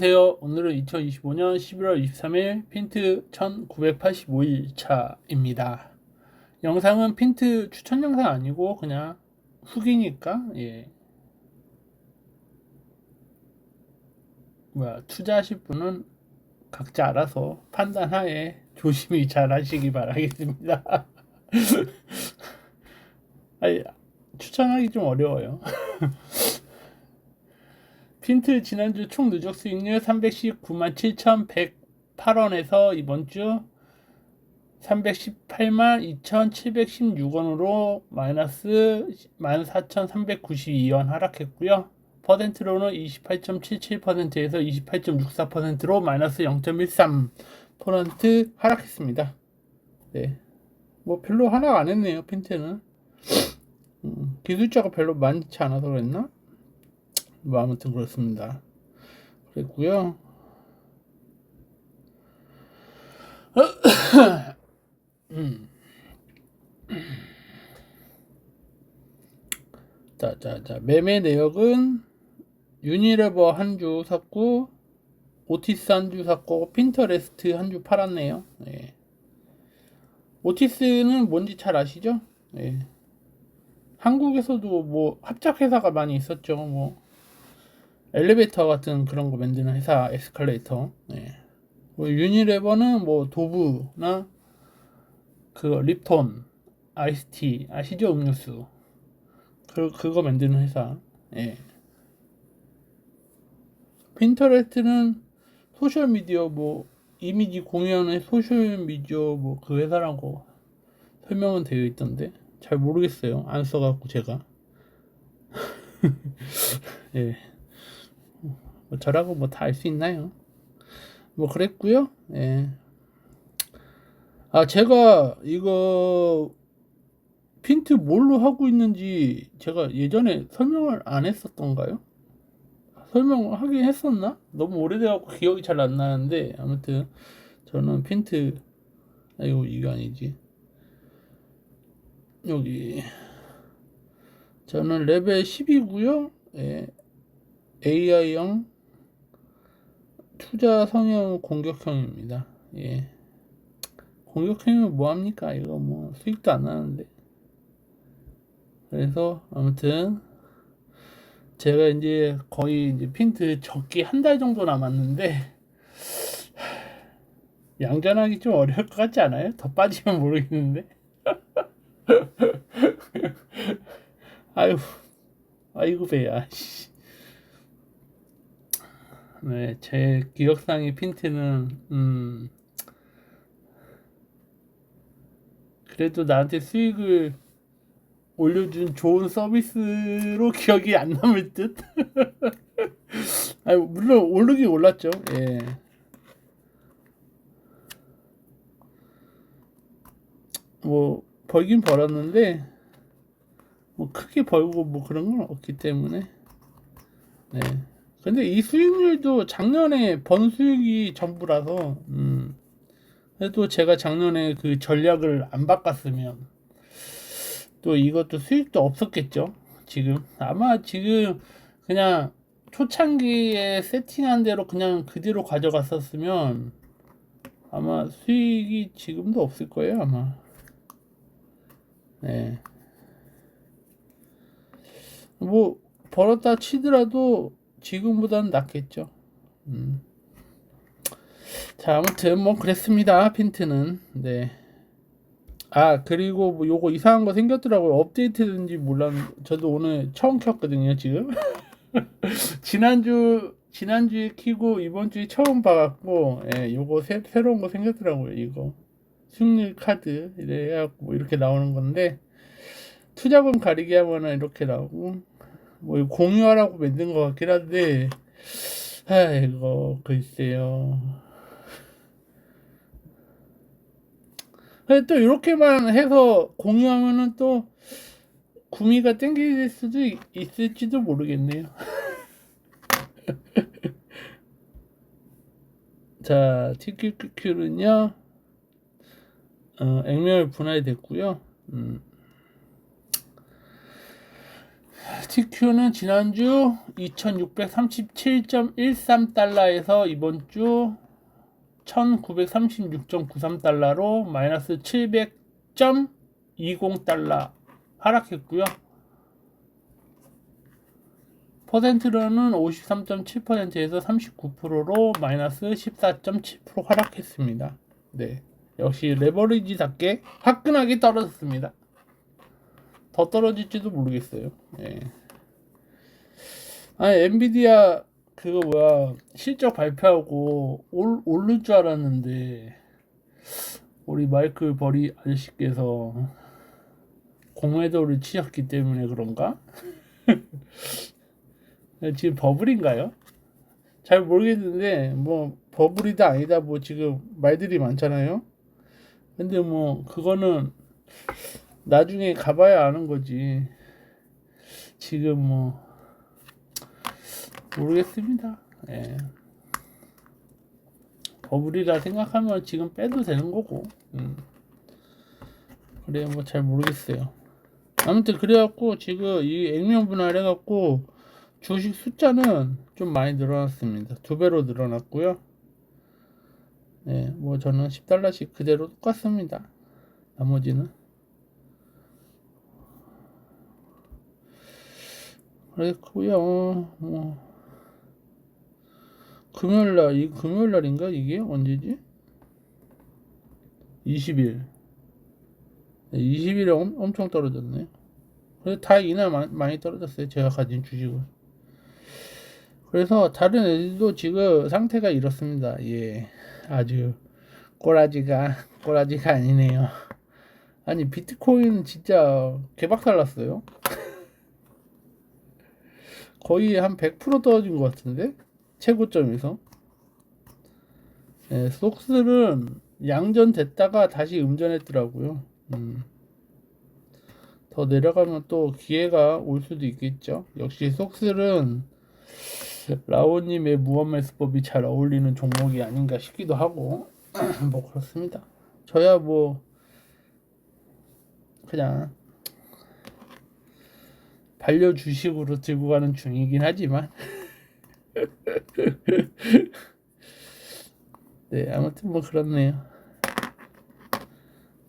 안녕하세요. 오늘은 2025년 11월 23일 핀트 1985일 차입니다. 영상은 핀트 추천 영상 아니고 그냥 후기니까 예. 뭐야 투자하실 분은 각자 알아서 판단하에 조심히 잘 하시기 바라겠습니다. 아니, 추천하기 좀 어려워요. 핀트 지난주 총 누적 수익률 319만 7,108원에서 이번 주 318만 2,716원으로 마이너스 14,392원 하락했고요. 퍼센트로는 28.77%에서 28.64%로 마이너스 0.13% 하락했습니다. 네. 뭐 별로 하락 안 했네요, 핀트는. 음, 기술자가 별로 많지 않아서 그랬나? 뭐 아무튼 그렇습니다. 그랬고요. 음. 자, 자, 자. 매매 내역은 유니레버 한 주 샀고 오티스 한 주 샀고 핀터레스트 한 주 팔았네요. 네. 오티스는 뭔지 잘 아시죠? 네. 한국에서도 뭐 합작 회사가 많이 있었죠. 뭐 엘리베이터 같은 그런 거 만드는 회사 에스컬레이터. 네. 뭐 유니레버는 뭐 도브나 그 립톤, 아이스티 아시죠 음료수. 그 그거 만드는 회사. 예. 핀터레스트는 소셜 미디어 뭐 이미지 공유하는 소셜 미디어 뭐 그 회사라고 설명은 되어 있던데 잘 모르겠어요. 안 써갖고 제가. 예. 뭐 저라고 뭐 다 알 수 있나요? 뭐 그랬고요. 예. 아 제가 이거 핀트 뭘로 하고 있는지 제가 예전에 설명을 안 했었던가요? 설명을 하긴 했었나? 너무 오래돼갖고 기억이 잘 안 나는데 아무튼 저는 핀트 아이고 이거 아니지 여기 저는 레벨 10이고요 예. AI형 투자 성형 공격형입니다. 예. 공격형이면 뭐합니까? 이거 뭐 수익도 안 나는데. 그래서 아무튼 제가 이제 거의 이제 핀트 적기 한 달 정도 남았는데 양전하기 좀 어려울 것 같지 않아요? 더 빠지면 모르겠는데. 아유, 아이고 배야. 네, 제 기억상의 핀트는 음 그래도 나한테 수익을 올려준 좋은 서비스로 기억이 안 남을 듯. 아 물론 오르긴 올랐죠. 예. 뭐 벌긴 벌었는데 뭐 크게 벌고 뭐 그런 건 없기 때문에 네. 근데 이 수익률도 작년에 번 수익이 전부라서 음. 그래도 제가 작년에 그 전략을 안 바꿨으면 또 이것도 수익도 없었겠죠. 지금 아마 지금 그냥 초창기에 세팅한 대로 그냥 그대로 가져갔었으면 아마 수익이 지금도 없을 거예요 아마. 네. 뭐 벌었다 치더라도 지금보다는 낫겠죠. 음. 자, 아무튼 뭐 그랬습니다. 핀트는. 네. 아, 그리고 뭐 요거 이상한 거 생겼더라고요. 업데이트된지 몰랐는데 저도 오늘 처음 켰거든요, 지금. 지난주 지난주에 키고 이번 주에 처음 봐갖고 예, 요거 새, 새로운 거 생겼더라고요, 이거. 승률 카드 이래 갖고 뭐 이렇게 나오는 건데 투자금 가리게 하면은 이렇게 나오고 뭐 공유하라고 만든 것 같긴 한데 아이고 글쎄요. 또 이렇게만 해서 공유하면은 또 구미가 땡길 수도 있을지도 모르겠네요. 자 TQQ는요 어, 액면 분할이 됐고요. 음. TQ는 지난주 2637.13달러에서 이번 주 1936.93달러로 마이너스 700.20달러 하락했고요. 퍼센트로는 53.7%에서 39%로 마이너스 14.7% 하락했습니다. 네. 역시 레버리지답게 화끈하게 떨어졌습니다. 더 떨어질지도 모르겠어요. 예. 아니 엔비디아 그거 뭐야 실적 발표하고 올, 오를 줄 알았는데 우리 마이클 버리 아저씨께서 공매도를 치셨기 때문에 그런가? 지금 버블인가요? 잘 모르겠는데 뭐 버블이다 아니다 뭐 지금 말들이 많잖아요. 근데 뭐 그거는 나중에 가봐야 아는 거지. 지금 뭐 모르겠습니다. 예. 버블이라 생각하면 지금 빼도 되는 거고. 음. 그래 뭐 잘 모르겠어요. 아무튼 그래갖고 지금 이 액면 분할해갖고 주식 숫자는 좀 많이 늘어났습니다. 두 배로 늘어났고요. 네, 뭐 저는 10달러씩 그대로 똑같습니다. 나머지는 그랬고요. 뭐 금요일 날 이 금요일 날인가 이게 언제지? 20일. 20일에 엄, 엄청 떨어졌네. 그래서 다 이날 마, 많이 떨어졌어요. 제가 가진 주식은. 그래서 다른 애들도 지금 상태가 이렇습니다. 예. 아주 꼬라지가 꼬라지가 아니네요. 아니 비트코인 진짜 개박살 났어요. 거의 한 100% 떨어진 것 같은데 최고점에서. 예, 속슬은 양전됐다가 다시 음전했더라고요. 음. 더 내려가면 또 기회가 올 수도 있겠죠. 역시 속슬은 라오님의 무한매수법이 잘 어울리는 종목이 아닌가 싶기도 하고 뭐 그렇습니다. 저야 뭐 그냥 반려 주식으로 들고 가는 중이긴 하지만 네 아무튼 뭐 그렇네요.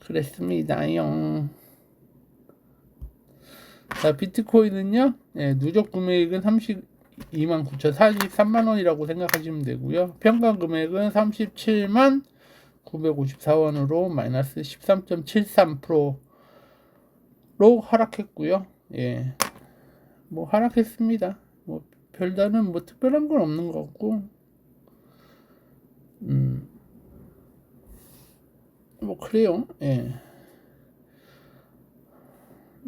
그랬습니다요. 자 비트코인은요 예, 누적 구매액은 30 29,043만 원이라고 생각하시면 되고요. 평가 금액은 37만 954원으로 마이너스 13.73%로 하락했고요. 예. 뭐 하락했습니다. 뭐 별다른 뭐 특별한 건 없는 것 같고 음. 뭐 그래요. 예.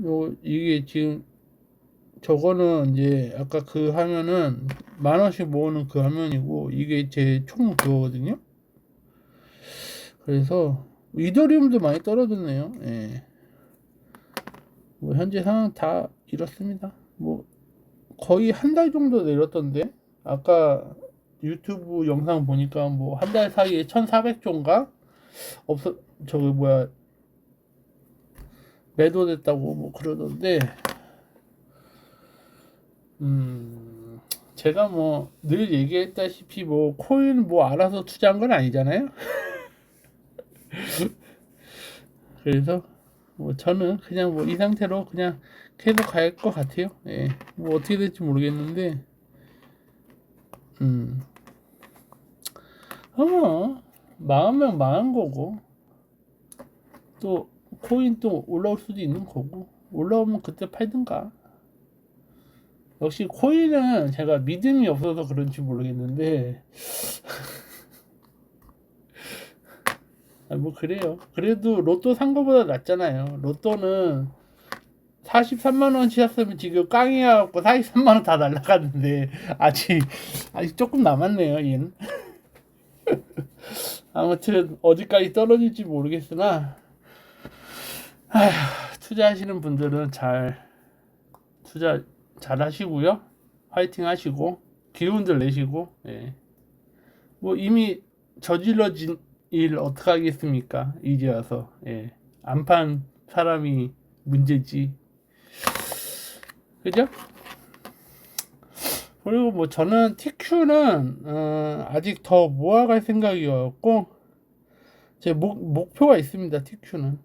요 이게 지금 저거는 이제 아까 그 화면은 만 원씩 모으는 그 화면이고 이게 제 총 그거거든요. 그래서 이더리움도 많이 떨어졌네요. 예. 뭐 현재 상황 다 이렇습니다. 뭐 거의 한 달 정도 내렸던데 아까 유튜브 영상 보니까 뭐 한 달 사이에 1,400조인가 없어 저기 뭐야 매도됐다고 뭐 그러던데 음, 제가 뭐 늘 얘기했다시피 뭐 코인 뭐 알아서 투자한 건 아니잖아요. 그래서 뭐 저는 그냥 뭐 이 상태로 그냥 계속 갈 것 같아요. 예. 뭐 어떻게 될지 모르겠는데, 음, 어, 망하면 망한 거고, 또 코인 또 올라올 수도 있는 거고, 올라오면 그때 팔든가. 역시 코인은 제가 믿음이 없어서 그런지 모르겠는데 아, 뭐 그래요. 그래도 로또 산 거보다 낫잖아요. 로또는 43만 원 치셨으면 지금 깡이어갖고 43만 원 다 날라갔는데 아직 아직 조금 남았네요. 얘는. 아무튼 어디까지 떨어질지 모르겠으나 아휴, 투자하시는 분들은 잘 투자 잘 하시고요. 화이팅 하시고 기운들 내시고 예. 뭐 이미 저질러진 일 어떻게 하겠습니까? 이제 와서 예. 안판 사람이 문제지. 그죠? 그리고 뭐 저는 TQ는 어, 아직 더 모아갈 생각이었고 제 목, 목표가 있습니다 TQ는.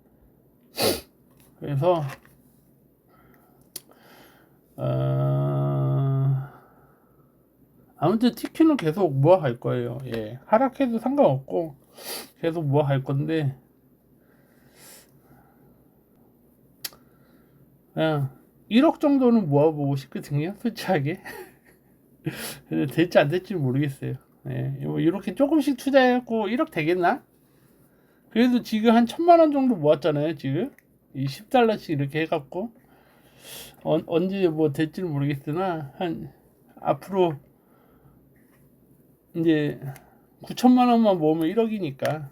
그래서 어, 아무튼 TQ는 계속 모아갈 거예요. 예 하락해도 상관없고 계속 모아갈 건데. 그냥 1억 정도는 모아보고 싶거든요 솔직하게 근데 될지 안 될지 모르겠어요. 예, 뭐 이렇게 조금씩 투자해갖고 1억 되겠나? 그래도 지금 한 천만 원 정도 모았잖아요. 지금 이 10달러씩 이렇게 해갖고 어, 언제 뭐 될지 는 모르겠으나 한 앞으로 이제 9천만 원만 모으면 1억이니까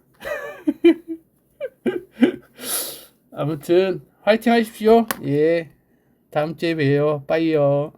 아무튼 화이팅 하십시오. 예, 다음 주에 봬요. 빠이요.